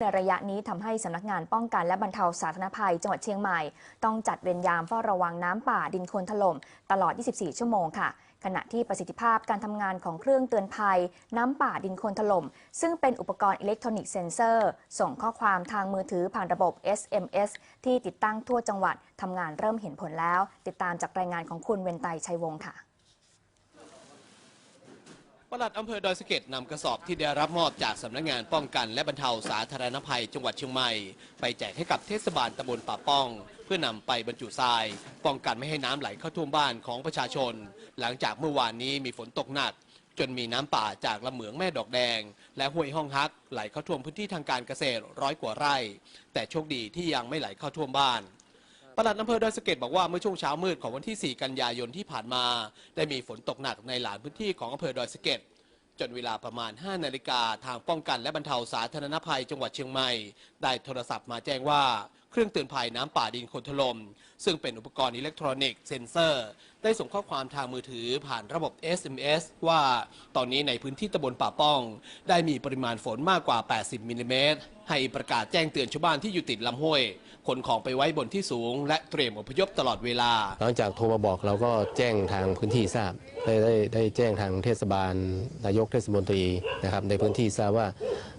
ในระยะนี้ทำให้สำนักงานป้องกันและบรรเทาสาธารณภัยจังหวัดเชียงใหม่ ต้องจัดเวรยามเฝ้าระวังน้ำป่าดินโคลนถล่มตลอด 24 ชั่วโมงค่ะ ขณะที่ประสิทธิภาพการทำงานของเครื่องเตือนภัย น้ำป่าดินโคลนถล่มซึ่งเป็นอุปกรณ์อิเล็กทรอนิกส์เซนเซอร์ ส่งข้อความทางมือถือผ่านระบบ SMS ที่ติดตั้งทั่วจังหวัดทำงานเริ่มเห็นผลแล้ว ติดตามจากรายงานของคุณเวนไตชัยวงศ์ค่ะ ปลัดอำเภอดอยสะเก็ดนำกระสอบที่ได้รับมอบจากสำนักงานป้องกันและบรรเทาสาธารณภัยจังหวัดเชียงใหม่ ไปแจกให้กับเทศบาลตำบลป่าป้อง เพื่อนำไปบรรจุทราย ป้องกันไม่ให้น้ำไหลเข้าท่วมบ้านของประชาชน หลังจากเมื่อวานนี้มีฝนตกหนัก จนมีน้ำป่าจากลำเหมืองแม่ดอกแดง และห้วยห้องฮักไหลเข้าท่วมพื้นที่ทางการเกษตรร้อยกว่าไร่ แต่โชคดีที่ยังไม่ไหลเข้าท่วมบ้าน ปลัดอำเภอดอยสะเก็ดบอกว่าเมื่อช่วงเช้ามืดของวันที่ 4 กันยายนที่ผ่านมา ได้มีฝนตกหนักในหลายพื้นที่ของอำเภอดอยสะเก็ดจนเวลาประมาณ 5 นาฬิกาทางป้องกันและบรรเทาสาธารณภัยจังหวัดเชียงใหม่ ได้โทรศัพท์มาแจ้งว่า เครื่องเตือนภัยน้ำป่าดินโคลนถล่มซึ่งเป็นอุปกรณ์อิเล็กทรอนิกส์เซ็นเซอร์ ได้ส่งข้อความทางมือถือผ่านระบบ SMS ว่าตอนนี้ในพื้นที่ตำบลป่าป้อง ได้มีปริมาณฝนมากกว่า 80มิลลิเมตรให้ประกาศแจ้งเตือนชาวบ้านที่อยู่ติดลำห้วยขนของไปไว้บนที่สูง และเตรียมอพยพตลอดเวลา หลังจากโทรมาบอกเราก็แจ้งทางพื้นที่ทราบได้ได้ได้แจ้งทางเทศบาลนายกเทศมนตรีนะครับในพื้นที่ทราบว่า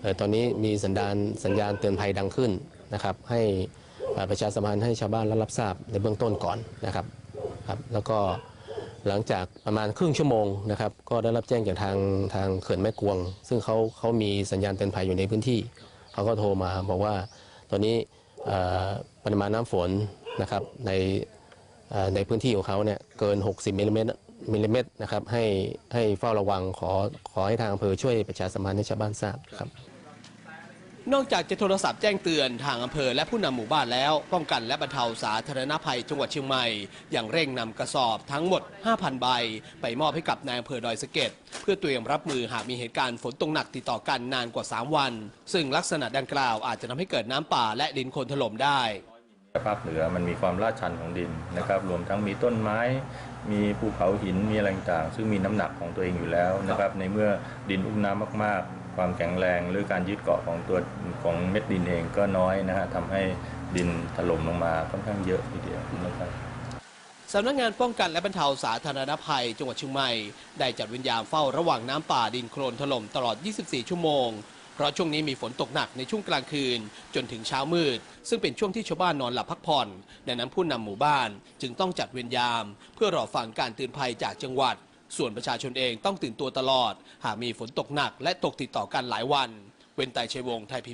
ออตอนนี้มีสัญญาณสัญญาณเตือนภัยดังขึ้น นะครับให้ประชาสัมพันธ์ให้ชาวบ้านรับทราบในเบื้องต้นก่อนนะครับครับแล้วก็หลังจากประมาณครึ่งชั่วโมงนะครับก็ได้รับแจ้งจากทางทางเขื่อนแม่กวง ซึ่งเขาเขามีสัญญาณเตือนภัยอยู่ในพื้นที่เขาก็โทรมาบอกว่าตอนนี้ปริมาณน้ำฝนนะครับในในพื้นที่ของเขาเนี่ยเกิน 60มิลลิเมตรมิลลิเมตรนะครับให้ให้เฝ้าระวังขอขอให้ทางอำเภอช่วยประชาสัมพันธ์ให้ชาวบ้านทราบครับ นอกจากจะโทรศัพท์แจ้งเตือนทางอำเภอและผู้นำหมู่บ้านแล้ว ป้องกันและบรรเทาสาธารณภัยจังหวัดเชียงใหม่ อย่างเร่งนำกระสอบทั้งหมด 5,000 ใบ ไปมอบให้กับนายอำเภอดอยสะเก็ดเพื่อเตรียมรับมือหากมีเหตุการณ์ฝนตกหนักติดต่อกันนานกว่า 3 วัน ซึ่งลักษณะดังกล่าวอาจจะทำให้เกิดน้ำป่าและดินโคลนถล่มได้ภาคเหนือมันมีความลาดชันของดินนะครับ รวมทั้งมีต้นไม้ มีภูเขาหินมีอะไรต่างซึ่งมีน้ำหนักของตัวเองอยู่แล้วนะครับ ในเมื่อดินอุ้มน้ำมากๆ ความแข็งแรงหรือการยึดเกาะของตัวของเม็ดดินเองก็น้อยนะฮะทำให้ดินถล่มลงมาค่อนข้างเยอะทีเดียวนะครับสำนักงานป้องกันและบรรเทาสาธารณภัย จังหวัดเชียงใหม่ ได้จัดเวรยามเฝ้าระหว่างน้ำป่าดินโคลนถล่มตลอด 24 ชั่วโมง เพราะช่วงนี้มีฝนตกหนักในช่วงกลางคืน จนถึงเช้ามืด ซึ่งเป็นช่วงที่ชาวบ้านนอนหลับพักผ่อนดังนั้นผู้นำหมู่บ้านจึงต้องจัดเวรยาม เพื่อรอฟังการเตือนภัยจากจังหวัด ส่วนประชาชนเองต้องตื่นตัวตลอด หากมีฝนตกหนักและตกติดต่อกันหลายวัน เว้นไตชัยวงศ์ไทยพี